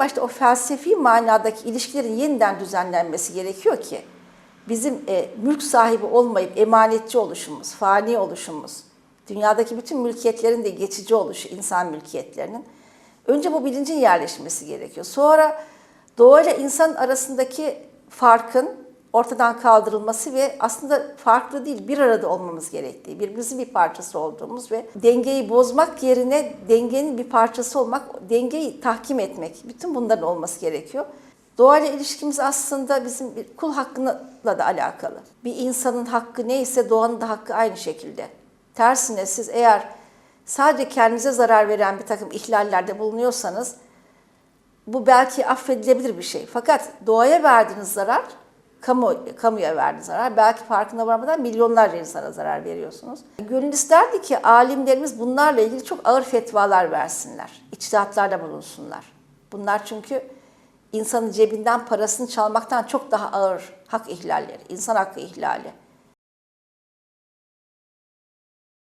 başta o felsefi manadaki ilişkilerin yeniden düzenlenmesi gerekiyor ki bizim e, mülk sahibi olmayıp emanetçi oluşumuz, fani oluşumuz, dünyadaki bütün mülkiyetlerin de geçici oluşu insan mülkiyetlerinin önce bu bilincin yerleşmesi gerekiyor. Sonra doğayla insan arasındaki farkın ortadan kaldırılması ve aslında farklı değil bir arada olmamız gerektiği, birbirimizin bir parçası olduğumuz ve dengeyi bozmak yerine dengenin bir parçası olmak, dengeyi tahkim etmek, bütün bunların olması gerekiyor. Doğayla ilişkimiz aslında bizim bir kul hakkıyla da alakalı. Bir insanın hakkı neyse doğanın da hakkı aynı şekilde. Tersine siz eğer sadece kendinize zarar veren bir takım ihlallerde bulunuyorsanız bu belki affedilebilir bir şey. Fakat doğaya verdiğiniz zarar, kamu, kamuya verdiğiniz zarar, belki farkına varmadan milyonlarca insana zarar veriyorsunuz. Gönül isterdi ki alimlerimiz bunlarla ilgili çok ağır fetvalar versinler, içtihatlarda bulunsunlar. Bunlar çünkü insanın cebinden parasını çalmaktan çok daha ağır hak ihlalleri, insan hakkı ihlali.